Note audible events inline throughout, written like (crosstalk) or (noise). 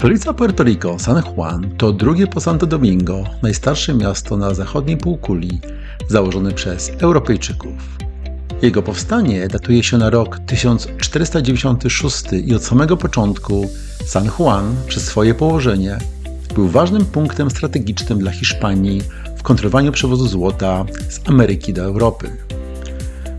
Stolica Puerto Rico, San Juan, to drugie po Santo Domingo najstarsze miasto na zachodniej półkuli, założone przez Europejczyków. Jego powstanie datuje się na rok 1496 i od samego początku San Juan przez swoje położenie był ważnym punktem strategicznym dla Hiszpanii w kontrolowaniu przewozu złota z Ameryki do Europy.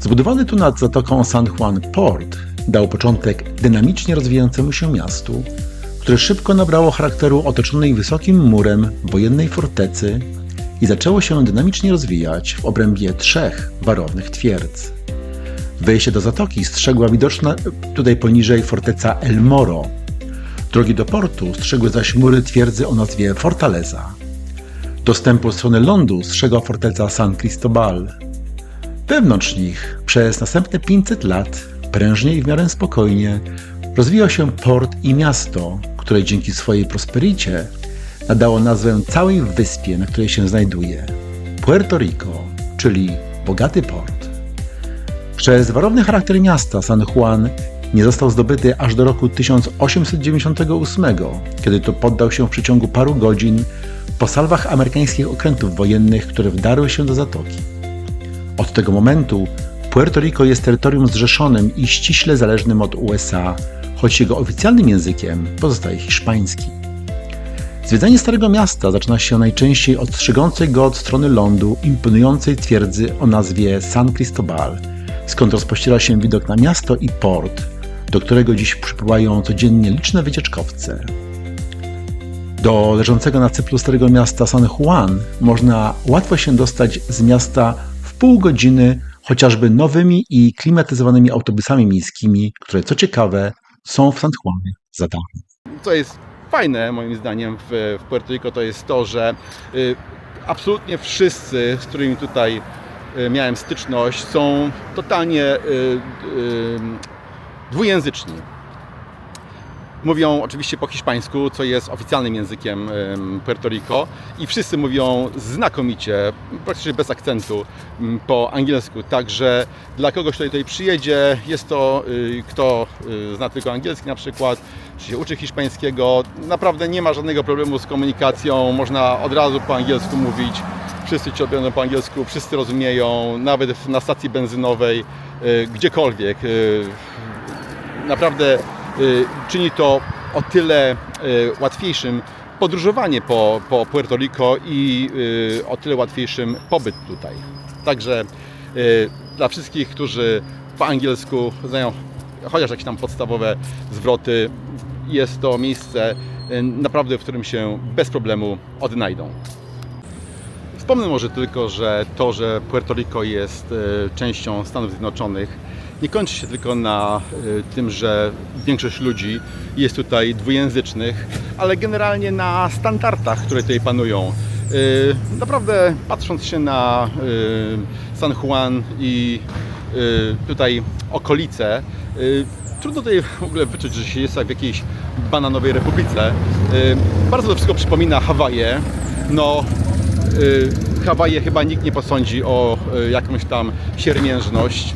Zbudowany tu nad zatoką San Juan port dał początek dynamicznie rozwijającemu się miastu, które szybko nabrało charakteru otoczonej wysokim murem wojennej fortecy i zaczęło się dynamicznie rozwijać w obrębie trzech warownych twierdz. Wejście do zatoki strzegła widoczna tutaj poniżej forteca El Moro. Drogi do portu strzegły zaś mury twierdzy o nazwie Fortaleza. Dostępu od strony lądu strzegła forteca San Cristobal. Wewnątrz nich przez następne 500 lat, prężnie i w miarę spokojnie, rozwijał się port i miasto, które dzięki swojej prospericie nadało nazwę całej wyspie, na której się znajduje Puerto Rico, czyli bogaty port. Przez warowny charakter miasta San Juan nie został zdobyty aż do roku 1898, kiedy to poddał się w przeciągu paru godzin po salwach amerykańskich okrętów wojennych, które wdarły się do zatoki. Od tego momentu Puerto Rico jest terytorium zrzeszonym i ściśle zależnym od USA, choć jego oficjalnym językiem pozostaje hiszpański. Zwiedzanie Starego Miasta zaczyna się najczęściej od strzegącej go od strony lądu imponującej twierdzy o nazwie San Cristobal, skąd rozpościera się widok na miasto i port, do którego dziś przypływają codziennie liczne wycieczkowce. Do leżącego na cyplu Starego Miasta San Juan można łatwo się dostać z miasta w pół godziny chociażby nowymi i klimatyzowanymi autobusami miejskimi, które co ciekawe są w San Juanie za darmo. co jest fajne moim zdaniem w, w Puerto Rico, to jest to, że y, absolutnie wszyscy, z którymi tutaj y, miałem styczność, są totalnie y, y, dwujęzyczni. Mówią oczywiście po hiszpańsku, co jest oficjalnym językiem em, Puerto Rico i wszyscy mówią znakomicie, praktycznie bez akcentu po angielsku. Także dla kogoś, kto tutaj przyjedzie, jest to y, kto y, zna tylko angielski na przykład, czy się uczy hiszpańskiego, naprawdę nie ma żadnego problemu z komunikacją, można od razu po angielsku mówić. Wszyscy ci odbiorą po angielsku, wszyscy rozumieją, nawet na stacji benzynowej, y, gdziekolwiek. naprawdę czyni to o tyle y, łatwiejszym podróżowanie po, po Puerto Rico i y, o tyle łatwiejszym pobyt tutaj. Także y, dla wszystkich, którzy po angielsku znają chociaż jakieś tam podstawowe zwroty, jest to miejsce y, naprawdę, w którym się bez problemu odnajdą. Wspomnę może tylko, że to, że Puerto Rico jest częścią Stanów Zjednoczonych, nie kończy się tylko na e, tym, że większość ludzi jest tutaj dwujęzycznych, ale generalnie na standardach, które tutaj panują. E, Naprawdę patrząc się na e, San Juan i tutaj okolice, trudno tutaj w ogóle wyczuć, że się jest jak w jakiejś bananowej republice. Bardzo to wszystko przypomina Hawaje. No, Y, Hawaje chyba nikt nie posądzi o y, jakąś tam siermiężność.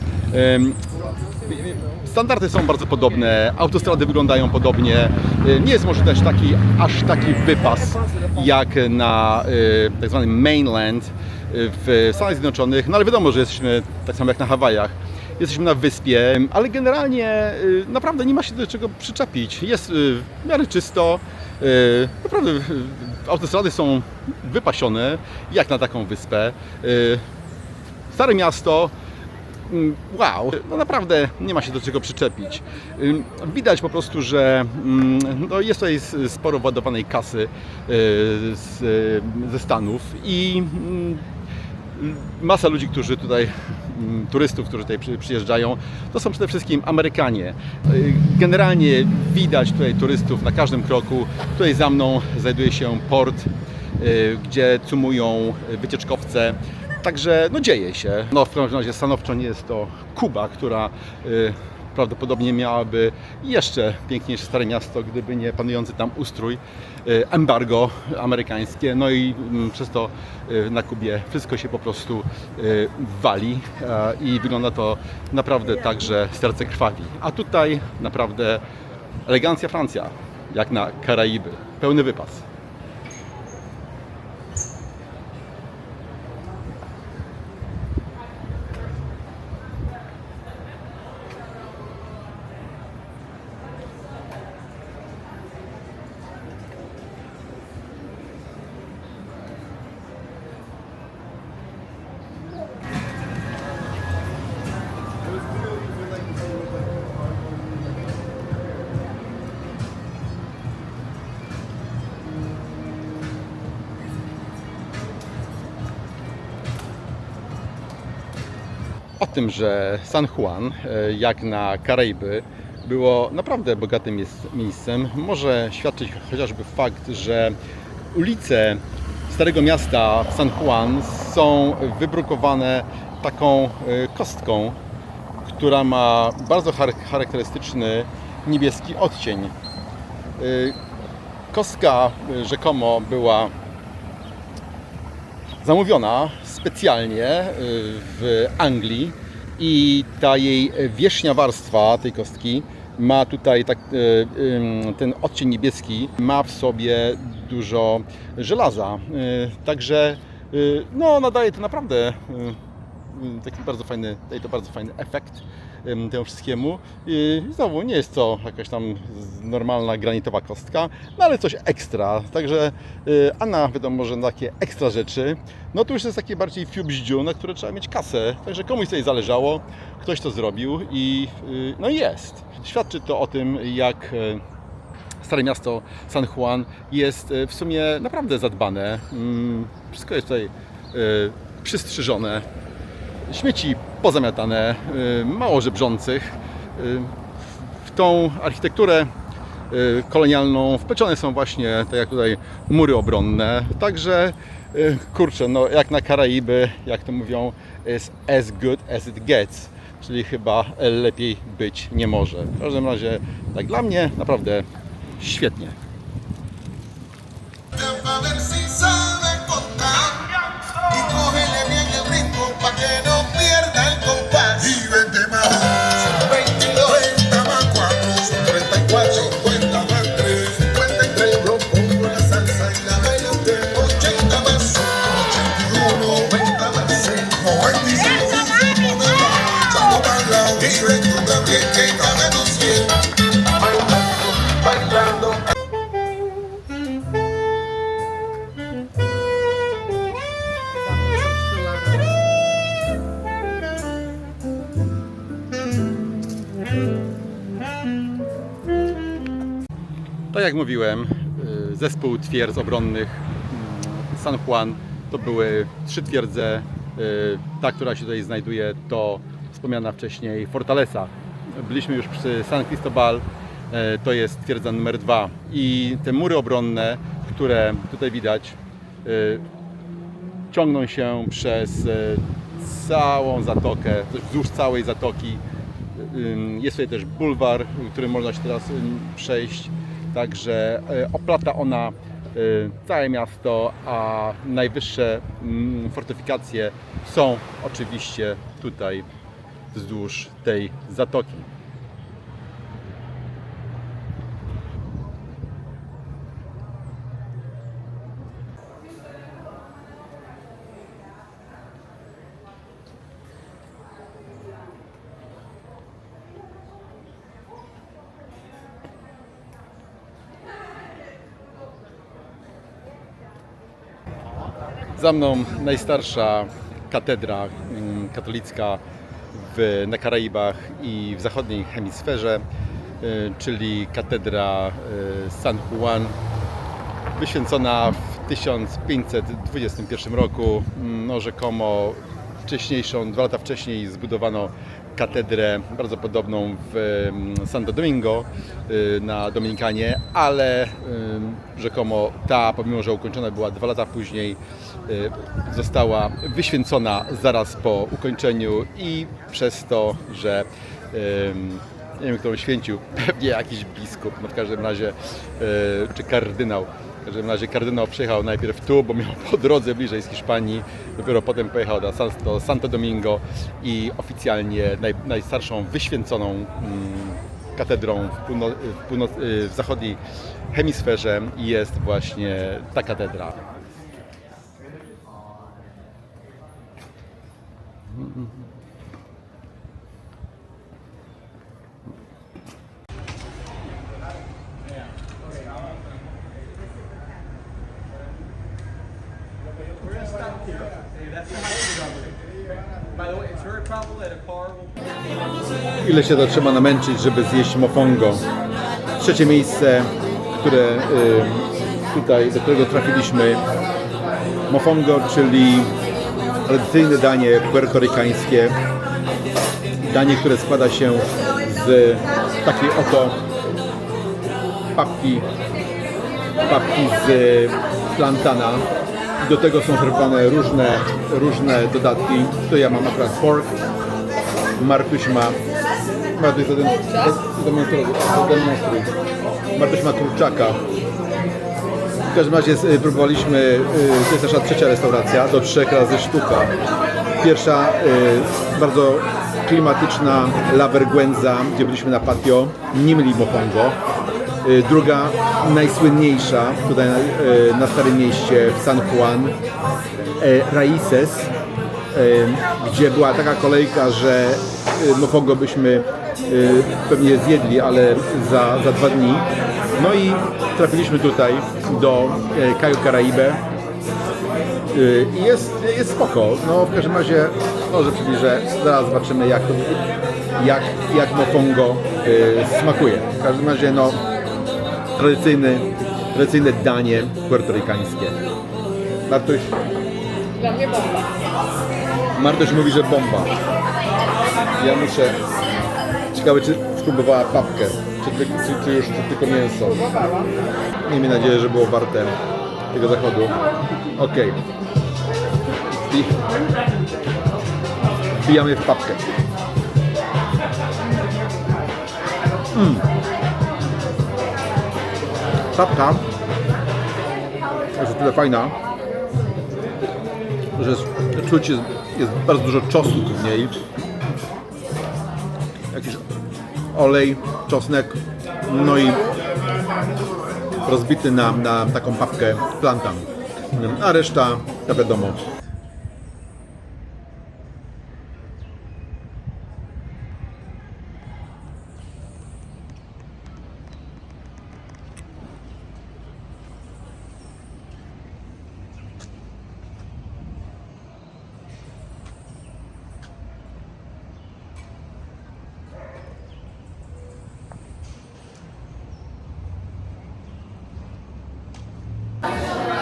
Standardy są bardzo podobne, autostrady wyglądają podobnie. Y, Nie jest może też taki, aż taki wypas jak na y, tak zwanym mainland y, w Stanach Zjednoczonych, no ale wiadomo, że jesteśmy tak samo jak na Hawajach. Jesteśmy na wyspie, ale generalnie naprawdę nie ma się do czego przyczepić. Jest w miarę czysto, naprawdę autostrady są wypasione jak na taką wyspę. Stare miasto, wow, no naprawdę nie ma się do czego przyczepić. Widać po prostu, że mm, no jest tutaj sporo władowanej kasy y, z, y, ze Stanów i mm, masa ludzi, którzy tutaj, mm, turystów, którzy tutaj przy- przyjeżdżają, to są przede wszystkim Amerykanie. Y, Generalnie widać tutaj turystów na każdym kroku. Tutaj za mną znajduje się port, gdzie cumują wycieczkowce. Także no dzieje się. No w każdym razie stanowczo nie jest to Kuba, która y, prawdopodobnie miałaby jeszcze piękniejsze Stare Miasto, gdyby nie panujący tam ustrój, y, embargo amerykańskie, no i mm, przez to y, na Kubie wszystko się po prostu y, wali e, i wygląda to naprawdę tak, że serce krwawi. A tutaj naprawdę elegancja Francja. jak na Karaiby. Pełny wypas. Tym, że San Juan, e, jak na Karaiby, było naprawdę bogatym miejscem, może świadczyć chociażby fakt, że ulice Starego Miasta San Juan są wybrukowane taką e, kostką, która ma bardzo char- charakterystyczny niebieski odcień. E, Kostka rzekomo była zamówiona specjalnie w Anglii i ta jej wierzchnia warstwa tej kostki ma tutaj tak, ym, ten odcień niebieski ma w sobie dużo żelaza. Y, Także y, no, nadaje to naprawdę taki bardzo fajny, daje to bardzo fajny efekt temu wszystkiemu. I znowu nie jest to jakaś tam normalna granitowa kostka, no ale coś ekstra. Także y, a na wiadomo, że takie ekstra rzeczy, no to już jest takie bardziej fiubździu, na które trzeba mieć kasę. Także komuś tutaj zależało, ktoś to zrobił i y, no jest. Świadczy to o tym, jak y, Stare miasto San Juan jest y, w sumie naprawdę zadbane. Mm, Wszystko jest tutaj y, przystrzyżone, śmieci pozamiatane, y, mało żebrzących. Y, W tą architekturę y, kolonialną wplecione są właśnie, tak jak tutaj, mury obronne. Także, kurczę, no jak na Karaiby, jak to mówią, is as good as it gets. Czyli chyba lepiej być nie może. W każdym razie, tak dla mnie, naprawdę świetnie. Zespół twierdz obronnych mm, San Juan to były trzy twierdze. Y, Ta, która się tutaj znajduje, to wspomniana wcześniej Fortaleza. Byliśmy już przy San Cristobal, y, to jest twierdza numer dwa. I te mury obronne, które tutaj widać, y, ciągną się przez całą zatokę, wzdłuż całej zatoki. Jest tutaj też bulwar, którym można się teraz przejść. Także e, oplata ona e, całe miasto, a najwyższe mm, fortyfikacje są oczywiście tutaj wzdłuż tej zatoki. Za mną najstarsza katedra mm, katolicka w, na Karaibach i w zachodniej hemisferze, y, czyli katedra y, San Juan, wyświęcona w 1521 roku. Mm, No, rzekomo wcześniejszą, dwa lata wcześniej zbudowano katedrę bardzo podobną w Santo Domingo y, na Dominikanie, ale rzekomo ta, pomimo że ukończona była dwa lata później, y, została wyświęcona zaraz po ukończeniu i przez to, że nie wiem, kto ją święcił, (laughs) pewnie jakiś biskup, no w każdym razie, y, czy kardynał. W każdym razie kardynał przyjechał najpierw tu, bo miał po drodze bliżej z Hiszpanii, dopiero potem pojechał do, San, do Santo Domingo i oficjalnie naj, najstarszą wyświęconą mm, katedrą w, w, północ, w zachodniej hemisferze jest właśnie ta katedra. Ile się to trzeba namęczyć, żeby zjeść mofongo? Trzecie miejsce, które y, tutaj, do którego trafiliśmy. Mofongo, czyli tradycyjne danie puertorykańskie. Danie, które składa się z takiej oto papki, papki z plantana. Do tego są serwowane różne, różne dodatki. Tu ja mam akurat pork, Martuś ma. Martuś zadem, zademonstruj. Martuś ma kurczaka. W każdym razie y, próbowaliśmy, y, to jest nasza trzecia restauracja, do trzech razy sztuka. Pierwsza y, bardzo klimatyczna La Vergüenza, gdzie byliśmy na patio, mofongo. Y, Druga, najsłynniejsza, tutaj na, y, Starym Mieście w San Juan, e, Raices, e, gdzie była taka kolejka, że e, mofongo byśmy e, pewnie zjedli, ale za, za dwa dni. No i trafiliśmy tutaj do e, Caraíbe E, i jest, jest spoko. No w każdym razie może przybliżę, zaraz zobaczymy jak to, jak, jak mofongo smakuje. W każdym razie no tradycyjny, tradycyjne danie puertorykańskie. Bartuś, Dla mnie bomba. Martoś mówi, że bomba. Ja muszę. Ciekawe, czy spróbowała papkę, czy, ty, czy, czy już czy tylko mięso. Miejmy nadzieję, że było warte tego zachodu. Okej. Wbi- Wbijamy w papkę. Mm. Papka jest tyle fajna, że czuć jest, jest bardzo dużo czosnku w niej. Jakiś olej, czosnek, no i rozbity na, na taką papkę plantan. A reszta, to wiadomo,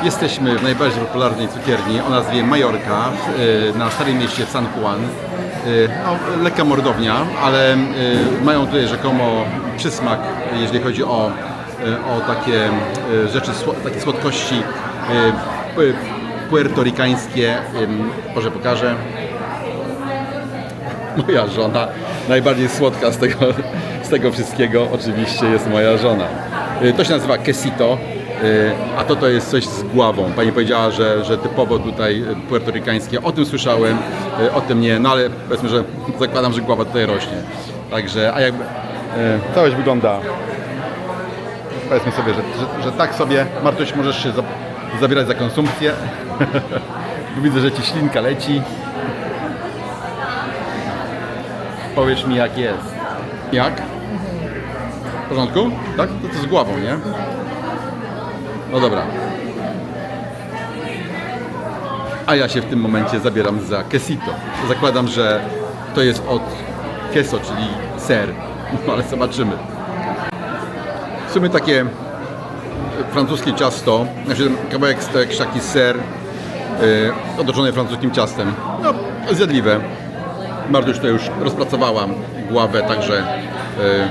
Jesteśmy w najbardziej popularnej cukierni o nazwie Majorka y, na Starym Mieście w San Juan. Y, No, lekka mordownia, ale y, mają tutaj rzekomo przysmak, jeżeli chodzi o, o takie rzeczy, takie słodkości pu- puertorykańskie. Ym, Może pokażę. Moja żona, najbardziej słodka z tego, z tego wszystkiego oczywiście jest moja żona. To się nazywa quesito, a to to jest coś z głową. Pani powiedziała, że, że typowo tutaj y, puertorykańskie. O tym słyszałem, y, o tym nie, no ale powiedzmy, że zakładam, że głowa tutaj rośnie. Także, a jakby y, całość wygląda, powiedzmy sobie, że, że, że tak sobie, Martuś, możesz się za, zabierać za konsumpcję. (laughs) Widzę, że ci ślinka leci. Powiesz mi jak jest. Jak? W porządku? Tak? To, to z głową, nie? No dobra. A ja się w tym momencie zabieram za quesito. Zakładam, że to jest od queso, czyli ser. No ale zobaczymy. W sumie takie francuskie ciasto, znaczy kawałek jakiś taki ser yy, otoczony francuskim ciastem. No, zjadliwe. Już to już rozpracowałam głowę, także yy,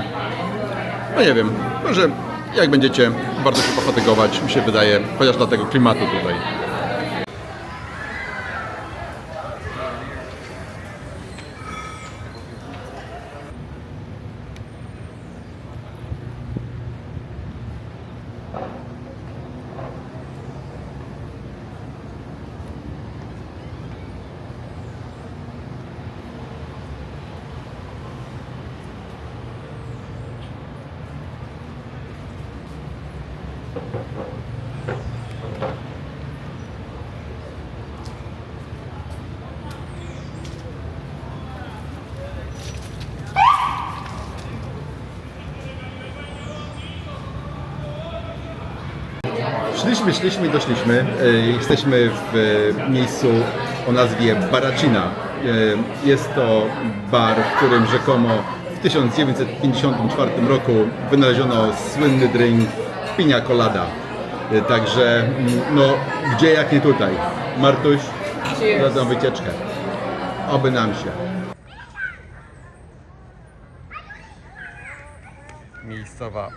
no nie wiem, może jak będziecie bardzo się pofatygować, mi się wydaje, chociaż dla tego klimatu tutaj. Szliśmy, szliśmy, doszliśmy. E, Jesteśmy w e, miejscu o nazwie Baracina. E, Jest to bar, w którym rzekomo w 1954 roku wynaleziono słynny drink Pina Colada. E, Także, mm, no, gdzie jak nie tutaj. Martuś, Cheers. za tą wycieczkę. Oby nam się. Miejscowa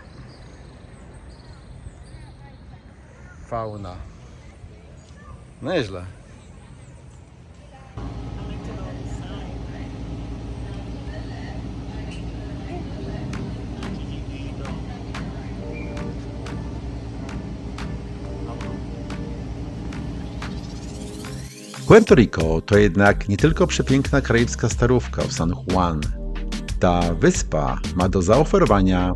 fauna. No Nieźle. Puerto Rico to jednak nie tylko przepiękna karaibska starówka w San Juan. Ta wyspa ma do zaoferowania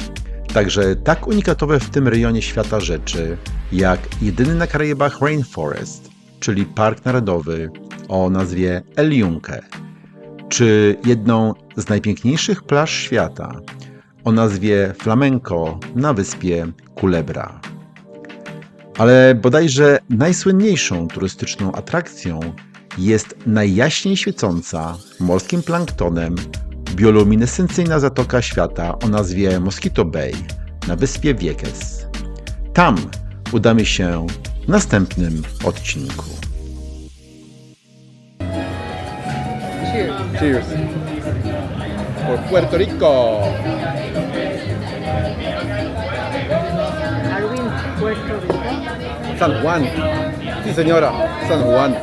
także tak unikatowe w tym rejonie świata rzeczy, jak jedyny na Karaibach Rainforest, czyli Park Narodowy o nazwie El Yunque, czy jedną z najpiękniejszych plaż świata o nazwie Flamenco na wyspie Culebra. Ale bodajże najsłynniejszą turystyczną atrakcją jest najjaśniej świecąca morskim planktonem bioluminescencyjna zatoka świata o nazwie Mosquito Bay na wyspie Vieques. Tam udamy się w następnym odcinku. Cheers. Cheers. Por Puerto Rico. San Juan. Sí, señora. San Juan.